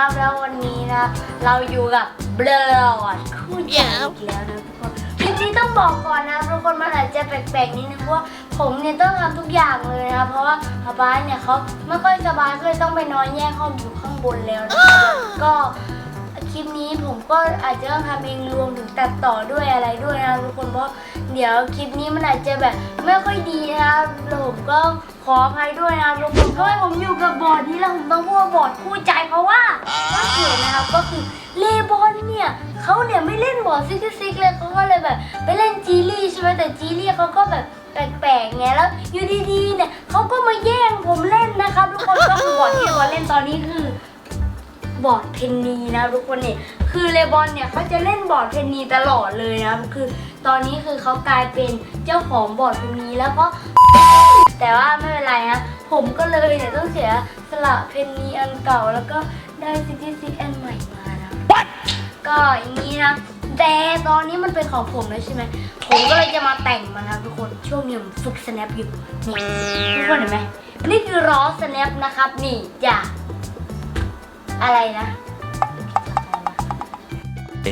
นะครับแล้ววันนี้นะ เราอยู่กับเบลอดคู่ใจอีกแล้วนะทุกคนคลิปนี้ต้องบอกก่อนนะทุกคนมันอาจจะแปลกๆนิดนึงเพราะว่าผมเนี่ยต้องทำทุกอย่างเลยนะเพราะว่าอาบ้านเนี่ยเขาไม่ค่อยสบายก็เลยต้องไปนอนแยกห้องอยู่ข้างบนแล้วนะก็ คลิปนี้ผมก็อาจจะต้องทำเองรวมถึงตัดต่อด้วยอะไรด้วยนะทุกคนเพราะเดี๋ยวคลิปนี้มันอาจจะแบบไม่ค่อยดีนะครับผมก็ขออภัยด้วยนะทุกคนเพราะผมอยู่กับบอร์ดนี้แล้วผมต้องพูดว่าบอร์ดคู่ใจเพราะว่าถ้าเกิดนะครับก็คือเลบอนเนี่ยเขาเนี่ยไม่เล่นบอร์ดซิกซิกเลยเขาก็เลยแบบไปเล่นจีลี่ใช่ไหมแต่จีลี่เขาก็แบบแปลกๆไงแล้วอยู่ดีๆเนี่ยเขาก็มาแย่งผมเล่นนะครับทุกคนก็คือบอร์ดที่เลบอนเล่นตอนนี้คือ บอร์ดเพนนีนะทุกคนเนี่ยคือเลบอนเนี่ยเขาจะเล่นบอร์ดเพนนีตลอดเลยนะคือ ตอนนี้คือเขากลายเป็นเจ้าของบอร์ดเพนนีแล้วก็ แต่ว่าไม่เป็นไรนะผมก็เลยเนี่ยต้องเสียสละเพนนีอันเก่าแล้วก็ได้ซิตี้ซิกอันใหม่มานะก็อย่างนี้นะแต่ตอนนี้มันเป็นของผมแล้วใช่ไหมผมก็เลยจะมาแต่งมันนะทุกคนช่วงนี้ผมฝึก snap อยู่นี่ทุกคนเห็นไหมนี่คือล้อ snap นะครับ นี่จ้ะ อะไรนะ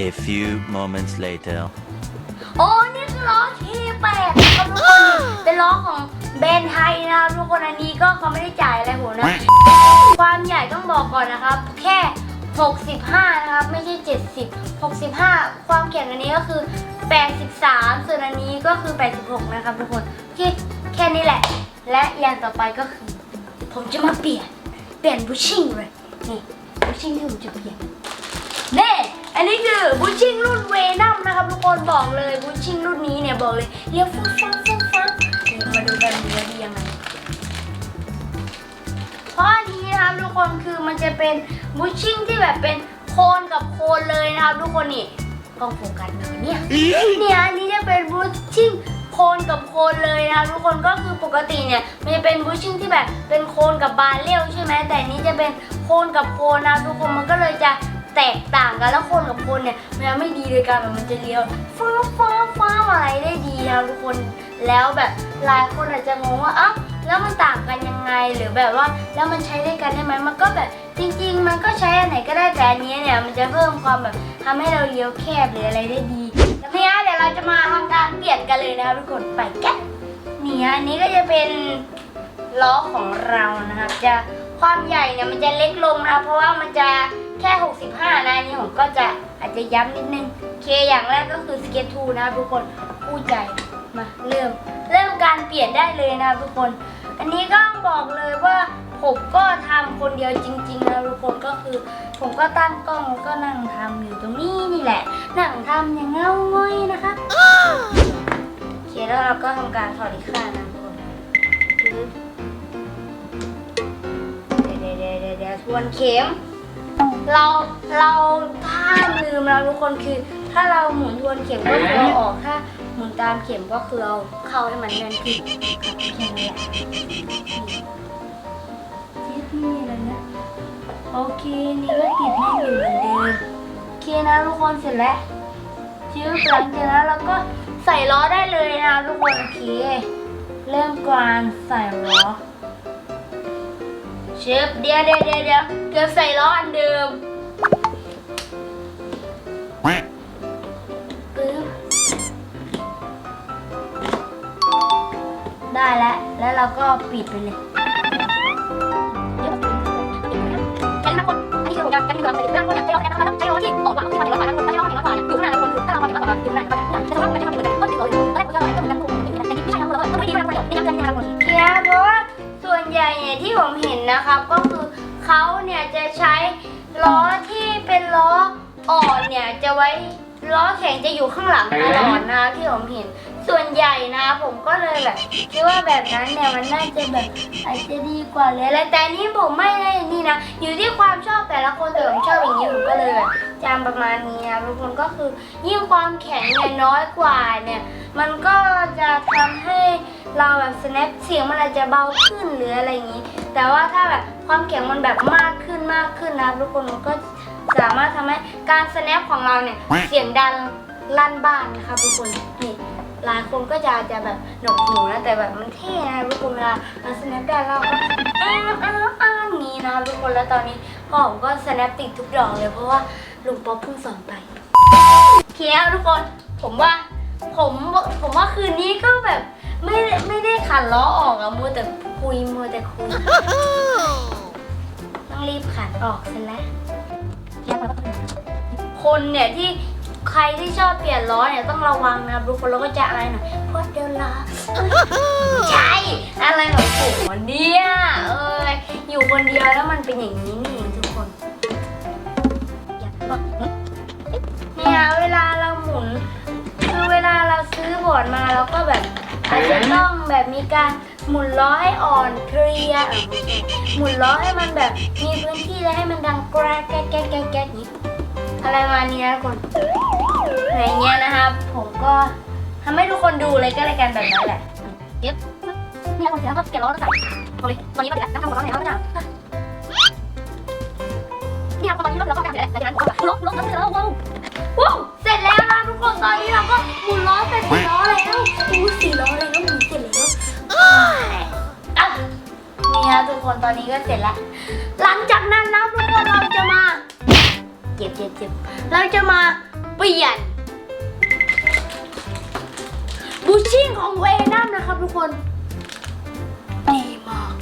A few moments later. โอ้ นี่คือล้อทีแปดนะครับทุกคน เป็นล้อของแบรนด์ไทยนะครับทุกคนอันนี้ก็เขาไม่ได้จ่ายอะไรผมนะ ความใหญ่ต้องบอกก่อนนะครับ แค่ 65 นะครับ ไม่ใช่ 70 65 ความแข็งอันนี้ก็คือ 83 ส่วนอันนี้ก็คือ 86 นะครับทุกคนแค่แค่นี้แหละ และอย่างต่อไปก็คือ ผมจะมาเปลี่ยน เปลี่ยนบูชิ่งเลย นี่ บูชิ่งที่ผมจะเปลี่ยนเน่อันนี้คือบูชิ่งรุ่นเวนัมนะครับทุกคนบอกเลยบูชิ่งรุ่นนี้เนี่ยบอกเลยเรียกฟุ้งฟังฟุ้งฟังนี่มาดูกันเนื้อดียังไงเพราะอันนี้นะครับทุกคนคือมันจะเป็นบูชิ่งที่แบบเป็นโคนกับโคนเลยนะครับทุกคนนี่กล้องโฟกัสเลยเนี่ยเนี่ยอันนี้จะเป็นบูชิ่งโคนกับโคนเลยนะครับทุกคนก็คือปกติเนี่ยมันจะเป็นบูชิ่งที่แบบเป็นโคนกับบานเลี้ยวใช่ไหมแต่อันนี้จะเป็น โคนกับโคนนะทุกคนมันก็เลยจะแตกต่างกันแล้วคนกับคนเนี่ยมันไม่ดีเลยกันแบบมันจะเลี้ยวฟ้าฟ้าฟ้าอะไรได้ดีนะทุกคนแล้วแบบหลายคนอาจจะงงว่าเอ้าแล้วมันต่างกันยังไงหรือแบบว่าแล้วมันใช้ได้กันได้ไหมมันก็แบบจริง ๆ มันก็ใช้อันไหนก็ได้แต่อันนี้เนี่ยมันจะเพิ่มความแบบทำให้เราเลี้ยวแคบหรืออะไรได้ดีแล้วเนี่ยเดี๋ยวเราจะมาทำการเปลี่ยนกันเลยนะครับทุกคนไปกันเนี่ยอันนี้ก็จะเป็นล้อของเรานะครับจะ ความใหญ่เนี่ยมันจะเล็กลงนะเพราะว่ามันจะแค่ 65นะนนี้ผมก็จะอาจจะย้ำนิดนึงเคอย่างแรกก็คือสเก็ตทูนะทุกคนคู่ใจมาเริ่ม เริ่มการเปลี่ยนได้เลยนะทุกคน อันนี้ก็บอกเลยว่าผมก็ทำคนเดียวจริง ๆ นะทุกคนก็คือ ผมก็ตั้งกล้องแล้วก็นั่งทำอยู่ตรงนี้นี่แหละ นั่งทำอย่างเงาง้อยนะครับโอเคแล้วเราก็ทำการถอดอีกข้างนะทุกคน วเดี๋ยวเดี๋ยวทวนเข็ม เราเราถ้าลืมเราทุกคนคือ ถ้าเราหมุนทวนเข็มก็คือเอาออกถ้าหมุนตามเข็มก็คือเอาเข้าให้มันแน่นขึ้นครับแค่นี้แหละจิ๊ดนี่อะไรนะโอเคนี่ก็ติดแน่อยู่เหมือนเดิมโอเคนะทุกคนเสร็จแล้วชิ้วหลังจากนั้นเราก็ใส่ล้อได้เลยนะทุกคนโอเคเริ่มการใส่ล้อ ชฟเดี๋ยวเดี๋ยวเดี๋ยวเดี๋ยวเกือบใส่ล้ออันเดิมปึ๊บได้แล้ว แล้วเราก็ปิดไปเลยเดี๋ยวแค่นี้นะคนอันนี้คือการการที่เราใส่เรื่องคนอยใช้ล้อแค่นั้นใช้ล้อที่ออกมาที่มาถึงล้อฝาคนใช้ล้อที่ล้อฝาอยู่ข้างหน้าคนคือถ้าเรามาถึงล้อ ให้มันจะทำให้มันก็ติดล้ออยู่ตอนแรกผมจะใส่ต้องการถูกอย่างนี้นะแต่นี่ไม่ใช่นะเราต้องไม่ดีนะเราไม่ยังยังยังคนเคียเพราะว่าส่วนใหญ่เนี่ยที่ผมเห็นนะครับ ก็คือเขาเนี่ยจะใช้ล้อที่เป็นล้ออ่อนเนี่ยจะไว้ล้อแข็งจะอยู่ข้างหลังตลอดนะที่ผมเห็น ส่วนใหญ่นะ ผมก็เลยแบบคิดว่าแบบนั้นเนี่ยมันน่าจะแบบอาจจะดีกว่าเลยอะไรแต่นนี้ผมไม่ได้นี่นะอยู่ที่ความชอบแต่ละคนแต่ผมชอบอย่างนี้ผมก็เลยแบบจำประมาณนี้นะทุกคนก็คือยิ่งความแข็งเนี่ยน้อยกว่าเนี่ยมันก็จะทำให้เราแบบ snap เสียงมันอาจจะเบาขึ้นหรืออะไรอย่างนี้ แต่ว่าถ้าแบบความแข็งมันแบบมากขึ้นมากขึ้นนะทุกคนมันก็สามารถทำให้การ snap ของเราเนี่ยเสียงดังลั่นบ้านนะคะทุกคนนี่ หลายคนก็จะอาจจะแบบหนวกหูนะแต่แบบมันเท่นะทุกคนเวลาเราสแนปได้เราก็อ้าวอ้าวอ้าวอย่างนี้นะทุกคนแล้วตอนนี้พ่อผมก็สแนปติดทุกดอกเลยเพราะว่าลุงป๊อปเพิ่งสอนไปโอเคครับทุกคนผมว่าผมผมว่าคืนนี้ก็แบบไม่ได้ไม่ได้ขันล้อออกอะมัวแต่คุยมัวแต่คุยต้องรีบขันออกซะแล้วคนเนี่ยที่ ใครที่ชอบเปลี่ยนล้อเนี่ยต้องระวังนะครับทุกคนแล้วก็จะอะไรหน่อยเพราะเดี๋ยวล้อใช่อะไรของผมวะเนี่ยเอออยู่คนเดียวแล้วมันเป็นอย่างนี้นี่เองทุกคนอย่าบอกเนี่ยเวลาเราหมุน คือเวลาเราซื้อบอร์ดมาเราก็แบบอาจจะต้องแบบมีการหมุนล้อให้อ่อนเคลียร์อะไม่ใช่หมุนล้อให้มันแบบมีพื้นที่และให้มันดังแกรกแกรกแกรกแกรกแกรกนี้ อะไรมาณนี้นะทุกคนอะไรเงี้ยนะครับ ผมก็ทำให้ทุกคนดูเลยก็เลยกันแบบนั้นแหละเก็บเนี่ยคนเสียก็เก็บล้อแล้วจ้ะตอนนี้ตอนนี้เราจะนั่งทำล้อเนี่ยแล้วจ้ะเนี่ยตอนนี้เราก็การเสียแล้วจากนั้นก็ลบลบแล้วเสร็จแล้วว้าวว้าวเสร็จแล้วนะทุกคนตอนนี้เราก็หมุนล้อเสร็จสี่ล้อแล้วอู้สี่ล้อแล้วหมุนเสร็จแล้วอะนี่นะทุกคนตอนนี้ก็เสร็จแล้ว หลังจากนั้นนะทุกคนเราจะมา เจ็บเจ็บเจ็บเราจะมาเปลี่ยนบูชิ่งของเวนัมนะครับทุกคนดีมาก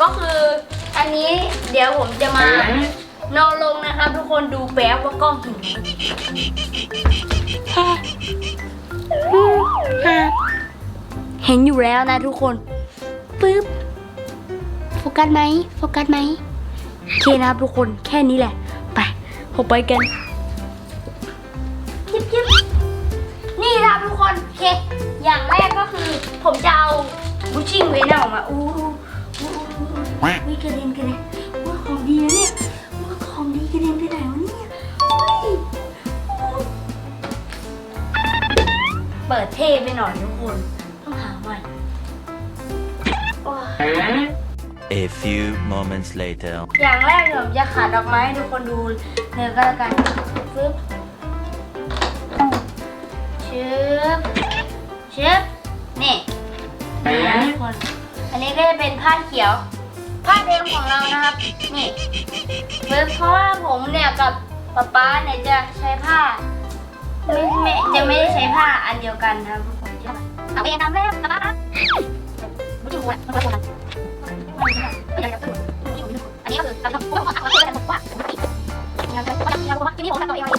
ก็คืออันนี้เดี๋ยวผมจะมานอนลงนะครับ ทุกคนดูแป๊บว่ากล้องเห็นไหมแฮ่เห็นอยู่แล้วนะทุกคนปึ๊บโฟกัสไหมโฟกัสไหมโอเคนะครับทุกคนแค่นี้แหละ ผมไปกัน ยิบยิบนี่นะครับทุกคนโอเค อย่างแรกก็คือผมจะเอาบูชิงเวนออกมา อู้อู้วิกระเด็นกระเด็นว่าของดีนะเนี่ยว่าของดีกระเด็นไปไหนวะเนี่ยเปิดเทไปหน่อยทุกคน ต้องหาใหม่ A few moments later. อย่างแรกเดี๋ยวผมจะขัดดอกไม้ให้ทุกคนดูเนื้อก็แล้วกันปึ๊บชึบชึบนี่นี่นะทุกคน อันนี้ก็จะเป็นผ้าเขียว ผ้าเดิมของเรานะครับ นี่ปึ๊บเพราะว่าผมเนี่ยกับป๊าป๊าเนี่ยจะใช้ผ้าไม่ไม่จะไม่ได้ใช้ผ้าอันเดียวกันนะครับทุกคนใช่ไหมเอาไปยังตามแรกป๊าป๊าครับไม่ถูกอะมันคนละ นี่ผมทำตัวเ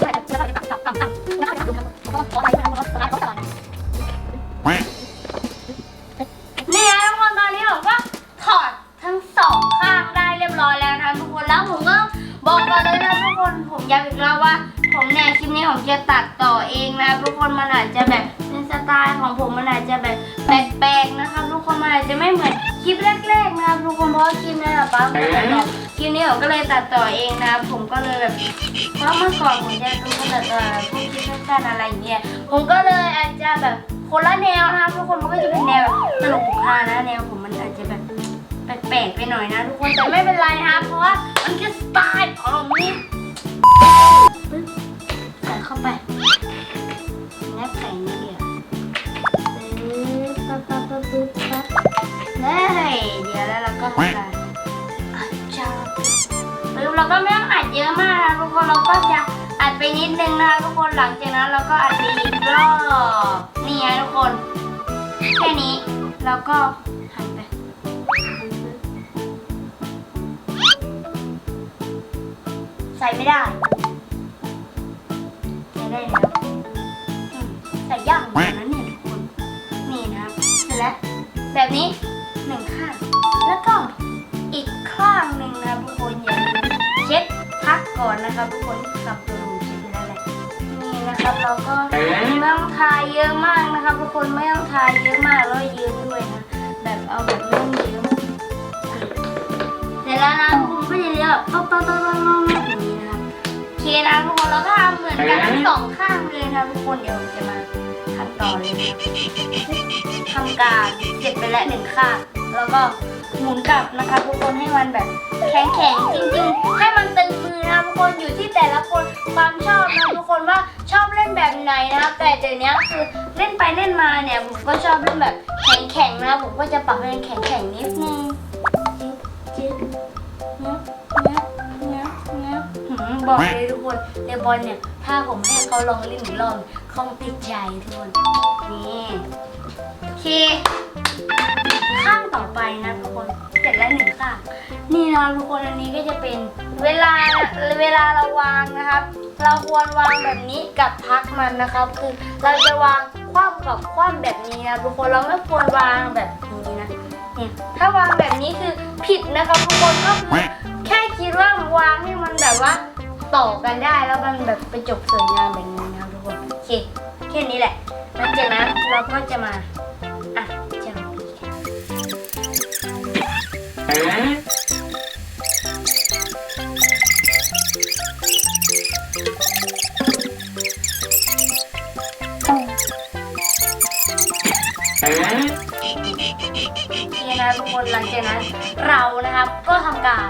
นี่นะทุกคนตอนนี้ผมก็ถอดทั้งสองข้างได้เรียบร้อยแล้วนะทุกคนแล้วผมก็บอกก่อนเลยนะทุกคนผมย้ำอีกแล้วว่า ผมเนี่ยคลิปนี้ผมจะตัดต่อเองนะทุกคนมันอาจจะแบบเป็นสไตล์ของผมมันอาจจะแบบแปลกๆนะครับทุกคนมันอาจจะไม่เหมือนคลิปแรกๆนะครับทุกคนเพราะคลิปนี้อะป้าผมตัดต่อ คลิปนี้ผมก็เลยตัดต่อเองนะ ผมก็เลยแบบเพราะเมื่อก่อนผมจะเป็นคนตัดต่อพวกคลิปสั้นๆอะไรอย่างเงี้ยผมก็เลยอาจจะแบบคนละแนวนะครับทุกคนมันก็จะเป็นแนวแบบตลกขบฮานะแนวผมมันอาจจะแบบแปลกๆไปหน่อยนะทุกคนแต่ไม่เป็นไรนะครับเพราะว่ามันคือสไตล์ของผมนี่ใส่เข้าไปแนบใส่นี่เดียวปึ๊บปั๊บปั๊บปั๊บปั๊บเลยเดี๋ยวแล้วเราก็ทำ ก็ไม่ต้องอัดเยอะมากนะทุกคนเราก็จะอัดไปนิดนึงนะคะทุกคนหลังจากนั้นเราก็อัดไปอีกรอบนี่ไงทุกคนแค่นี้แล้วก็หันไปใส่ไม่ได้ใช้ได้แล้วอืมแต่ยากเหมือนกันนะเนี่ยทุกคนนี่นะครับเสร็จแล้วแบบนี้ นะครับเราก็ไม่ต้องทาเยอะมากนะครับทุกคนไม่ต้องทาเยอะมากแล้วเยอะด้วยนะแบบเอาแบบไม่ต้องเยอะมเสร็จแล้วนะทุกคนก็จะเรียกแบบต๊อกต๊อกต๊อกต๊อกต๊อย่างนี้นะครับโอเคนะทุกคนเราก็ทำเหมือนกันทั้งสองข้างเลยนะทุกคนเดี๋ยวจะมาทำต่อเลยนะทำการเสร็จไปแล้วหนึ่งข้างแล้วก็หมุนกลับนะคะทุกคนให้มันแบบแข็งแข็งๆจริงๆให้มันตึงมือ นะทุกคนอยู่ที่แต่ละคนความชอบนะทุกคนว่าชอบเล่นแบบไหนนะครับ แต่เดี๋ยวนี้คือเล่นไปเล่นมาเนี่ยผมก็ชอบเล่นแบบแข็งแข็งๆนะผมก็จะปรับให้มันแข็งแข็งๆนิดนึงจึ๊กงับงับงับงับหืมบอกเลยทุกคนเลบอนเนี่ยถ้าผมให้เขาลองเล่นหนึ่งรอบเขาติดใจทุกคนนี่โอเคข้างต่อไปนะทุกคน เสร็จแล้หนึ่งข้างนี่นะทุกคนอันนี้ก็จะเป็นเวลาเวลาเราวางนะครับ เราควรวางแบบนี้กับพักมันนะครับ คือเราจะวางคว่ำกับคว่ำแบบนี้นะทุกคนเราไม่ควรวางแบบนี้นะเนี่ยถ้าวางแบบนี้คือผิดนะครับทุกคนก็คือแค่คิดว่าวางให้มันแบบว่าต่อกันได้แล้วมันแบบไปจบสวยงามแบบนี้นะครับทุกคนโอเคแค่นี้แหละหลังจากนั้นเราก็จะมา นี่นะทุกคนหลังจากนั้นเรานะครับก็ทำการ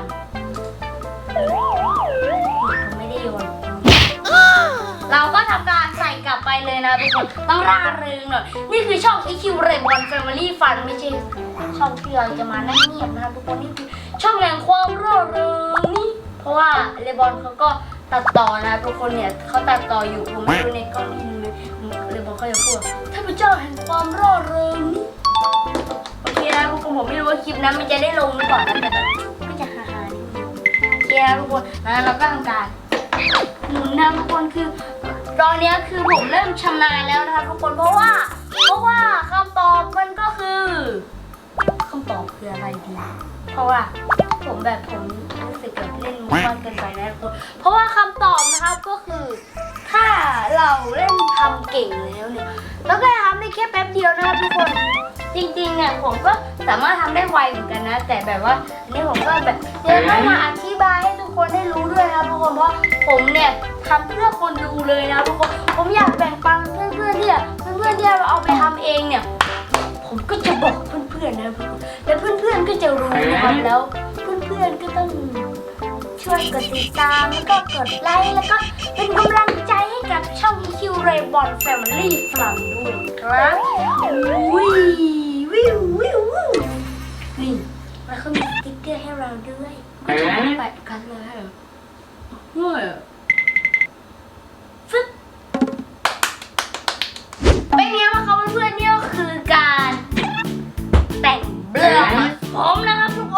ไม่ได้โยนเราก็ทำการใส่กลับไปเลยนะทุกคนต้องร่าเริงหน่อยนี่คือช่อง EQ r a y b o n Family Fun ไม่ใช่ ช่องที่เราจะมานั่งเงียบนะครับทุกคนนี่คือช่องแห่งความร่าเริงนี่เพราะว่าเรบอนเขาก็ตัดต่อนะทุกคนเนี่ยเขาตัดต่ออยู่ผมไม่รู้ในกล้องนี่เลยเรบอนเขาจะพูดถ้าเป็นเจ้าแห่งความร่าเริงนี่โอเคนะทุกคนผมไม่รู้ว่าคลิปนั้นมันจะได้ลงหรือเปล่านะแต่แบบไม่จะฮาๆนิดนึงโอเคนะทุกคนแล้วเราก็ทำการหมุนนะทุกคนคือตอนนี้คือผมเริ่มชำนาญแล้วนะคะทุกคนเพราะว่า เพราะว่าคำตอบมันก็คือำตอบคืออะไรดี เพราะว่าผมแบบผมรู้สึกแบบเล่นมุกมากเกินไปนะทุกคนเพราะว่าคำตอบนะครับก็คือ ถ้าเราเล่นทำเก่งแล้วเนี่ยเราก็ทำได้แค่แป๊บเดียวนะครับทุกคนจริงๆเนี่ยผมก็สามารถทำได้ไวเหมือนกันนะ แต่แบบว่าอันนี่ผมก็แบบจะต้องมาอธิบายให้ทุกคนได้รู้ด้วยนะครับทุกคนเพราะผมเนี่ยทำเพื่อคนดูเลยนะทุกคนผมอยากแบ่งปันเพื่อนๆที่เพื่อนๆที่เอาไปทำเองเนี่ย ผมก็จะบอกเพื่อน ๆนะทุกคนแล้วเพื่อนๆก็จะรู้นะครับแล้วเพื่อนๆก็ต้องช่วยกดติดตามแล้วก็กดไลค์แล้วก็เป็นกำลังใจให้กับช่อง EQ Ray b o n Family Fun ด้วยครับวิววิววิววิวนี่แล้วเขามีสติ๊กเกอร์ให้เราด้วยก็จะมาแปกันเลยเหรอ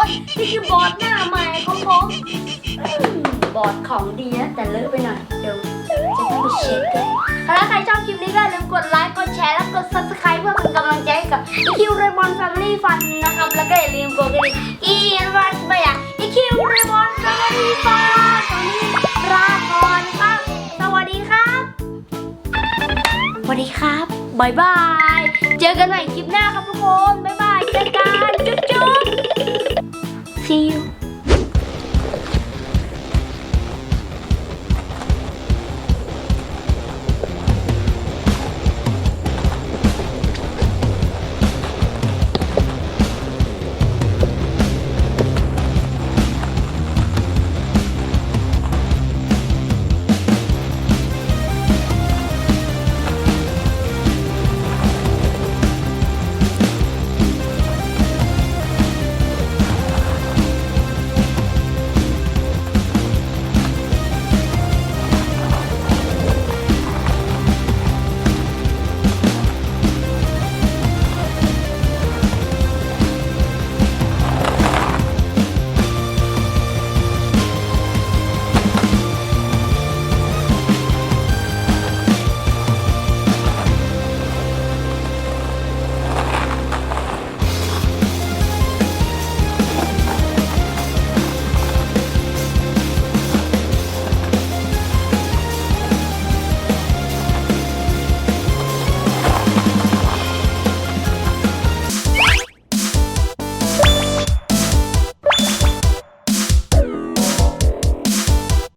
ที่คือบอร์ดหน้าใหม่ของผมอืมบอร์ดของดีนะแต่เลอะไปหน่อยเดี๋ยวจะต้องไปเช็ดกันถ้าใครชอบคลิปนี้ก็อย่าลืมกดไลค์กดแชร์และกด subscribe เพื่อเป็นกำลังใจให้กับ EQ Raymond Family Fun นะครับ แล้วก็อย่าลืมกดกระดิ่งอีนวัสบาย EQ Raymond Family Fun ตอนนี้ลาก่อนครับสวัสดีครับสวัสดีครับบายบาย เจอกันใหม่คลิปหน้าครับทุกคนบายบายเจอกัน see you